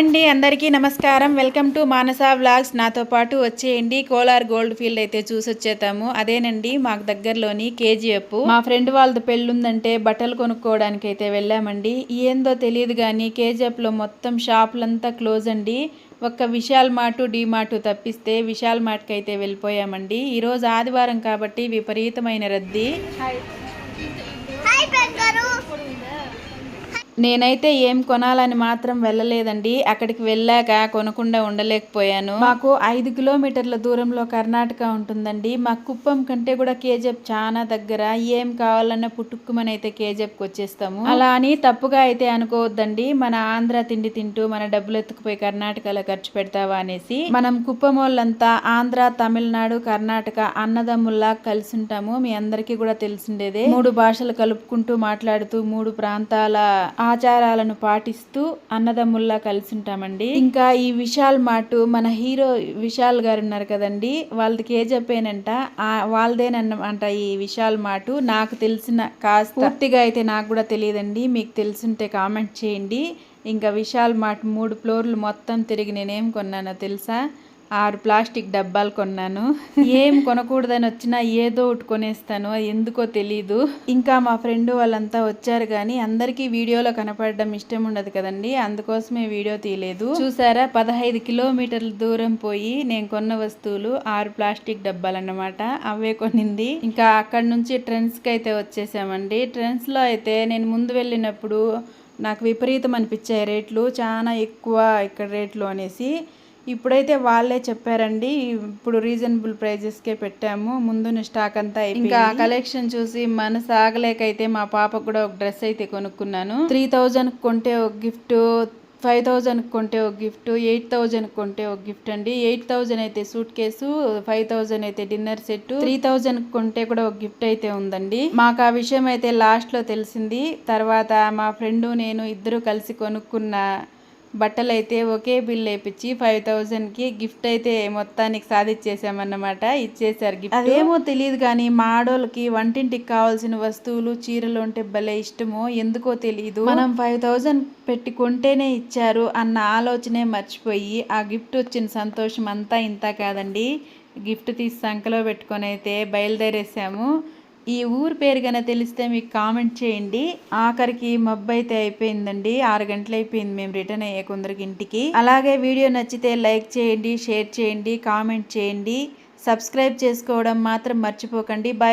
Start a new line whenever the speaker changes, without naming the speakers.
అండి అందరికీ నమస్కారం. Welcome to Manasa vlogs. నాతో పాటు వచ్చేయండి కోలార్ గోల్డ్ ఫీల్డ్ అయితే చూసి వచ్చేతాము అదేనండి మాకు దగ్గరలోని కేజీఎఫ్. మా ఫ్రెండ్ వాళ్ళది పెళ్ళుందంటే బట్టలు కొనుక్కోవడానికి అయితే వెళ్ళామండి. ఏందో తెలియదు కానీ కేజీఎఫ్లో మొత్తం షాపులంతా క్లోజ్ అండి. ఒక్క విశాల్ మార్టు డీ మార్టు తప్పిస్తే విశాల్ మార్ట్కి అయితే వెళ్ళిపోయామండి ఈరోజు ఆదివారం కాబట్టి విపరీతమైన రద్దీ. నేనైతే ఏం కొనాలని మాత్రం వెళ్ళలేదండి. అక్కడికి వెళ్ళాక కొనకుండా ఉండలేకపోయాను. మాకు ఐదు కిలోమీటర్ల దూరంలో కర్ణాటక ఉంటుందండి. మా కుప్పం కంటే కూడా కేజెప్ చాలా దగ్గర. ఏం కావాలన్నా పుట్టుక్కుమని అయితే కేజెప్కి వచ్చేస్తాము. అలా అని తప్పుగా అయితే అనుకోవద్దండి. మన ఆంధ్ర తిండి తింటూ మన డబ్బులు ఎత్తుకుపోయి కర్ణాటకలో ఖర్చు పెడతావా అనేసి మనం కుప్పం వాళ్ళంతా ఆంధ్ర తమిళనాడు కర్ణాటక అన్నదమ్ముల్లా కలిసి ఉంటాము మీ అందరికీ కూడా తెలిసిండేదే. మూడు భాషలు కలుపుకుంటూ మాట్లాడుతూ మూడు ప్రాంతాల ఆచారాలను పాటిస్తూ అన్నదమ్ముల్లా కలిసి ఉంటామండి ఇంకా ఈ విశాల్ మాటు మన హీరో విశాల్ గారు ఉన్నారు కదండి వాళ్ళది చెప్పానంట? వాళ్ళదేనన్నమాట ఈ విశాల్ మాటు. నాకు తెలిసిన కాస్త పూర్తిగా అయితే నాకు కూడా తెలియదండి. మీకు తెలిసింటే కామెంట్ చేయండి. ఇంకా విశాల్ మార్ట్ మూడు ఫ్లోర్లు మొత్తం తిరిగి నేనేం కొన్నానో తెలుసా? ఆరు ప్లాస్టిక్ డబ్బాలు కొన్నాను. ఏం కొనకూడదని వచ్చినా ఏదో ఒకటి కొనేస్తాను అది ఎందుకో తెలీదు. ఇంకా మా ఫ్రెండ్ వాళ్ళంతా వచ్చారు కానీ అందరికీ వీడియోలో కనపడడం ఇష్టం ఉండదు కదండి. అందుకోసమే వీడియో తీయలేదు. చూసారా? పదహైదు కిలోమీటర్ల దూరం పోయి నేను కొన్న వస్తువులు ఆరు ప్లాస్టిక్ డబ్బాలు అన్నమాట అవే కొనింది. ఇంకా అక్కడ నుంచి ట్రెండ్స్కి అయితే వచ్చేసామండి. ట్రెండ్స్లో అయితే నేను ముందు వెళ్ళినప్పుడు నాకు విపరీతం అనిపించాయి రేట్లు. చాలా ఎక్కువ ఇక్కడ రేట్లు అనేసి. ఇప్పుడైతే వాళ్ళే చెప్పారండి ఇప్పుడు రీజనబుల్ ప్రైజెస్కే పెట్టాము ముందున్న స్టాక్ అంతా ఇంకా కలెక్షన్ చూసి మనసు ఆగలేకైతే మా పాపకు కూడా ఒక డ్రెస్ అయితే కొనుక్కున్నాను. త్రీ థౌజండ్ కొంటే ఒక గిఫ్ట్ ఫైవ్ థౌజండ్ కొంటే ఒక గిఫ్ట్ ఎయిట్ థౌజండ్ కొంటే ఒక గిఫ్ట్ అండి. ఎయిట్ థౌజండ్ అయితే సూట్ కేసు ఫైవ్ థౌజండ్ అయితే డిన్నర్ సెట్ త్రీ థౌజండ్ కొంటే కూడా ఒక గిఫ్ట్ అయితే ఉందండి. మాకు ఆ విషయం అయితే లాస్ట్లో తెలిసింది. తర్వాత మా ఫ్రెండ్ నేను ఇద్దరు కలిసి కొనుక్కున్న బట్టలు అయితే ఒకే బిల్ వేపించి ఫైవ్ థౌజండ్కి గిఫ్ట్ అయితే మొత్తానికి సాధించేసామన్నమాట ఇచ్చేసారు గిఫ్ట్. అదేమో తెలియదు కానీ మా ఆడోళ్ళకి వంటింటికి కావాల్సిన వస్తువులు చీరలు అంటే భలే ఇష్టమో ఎందుకో తెలియదు మనం ఫైవ్ థౌజండ్ పెట్టి కొంటేనే ఇచ్చారు అన్న ఆలోచనే మర్చిపోయి ఆ గిఫ్ట్ వచ్చిన సంతోషం అంతా ఇంత కాదండి. గిఫ్ట్ తీసి సంకలో పెట్టుకొని అయితే బయలుదేరేసాము. ఈ ఊరు పేరు కన్నా తెలిస్తే మీకు కామెంట్ చేయండి. ఆఖరికి మబ్బు అయితే అయిపోయిందండి. ఆరు గంటలు అయిపోయింది మేము రిటర్న్ అయ్యే కొందరికి ఇంటికి. అలాగే వీడియో నచ్చితే లైక్ చేయండి షేర్ చేయండి కామెంట్ చేయండి. సబ్స్క్రైబ్ చేసుకోవడం మాత్రం మర్చిపోకండి. బాయ్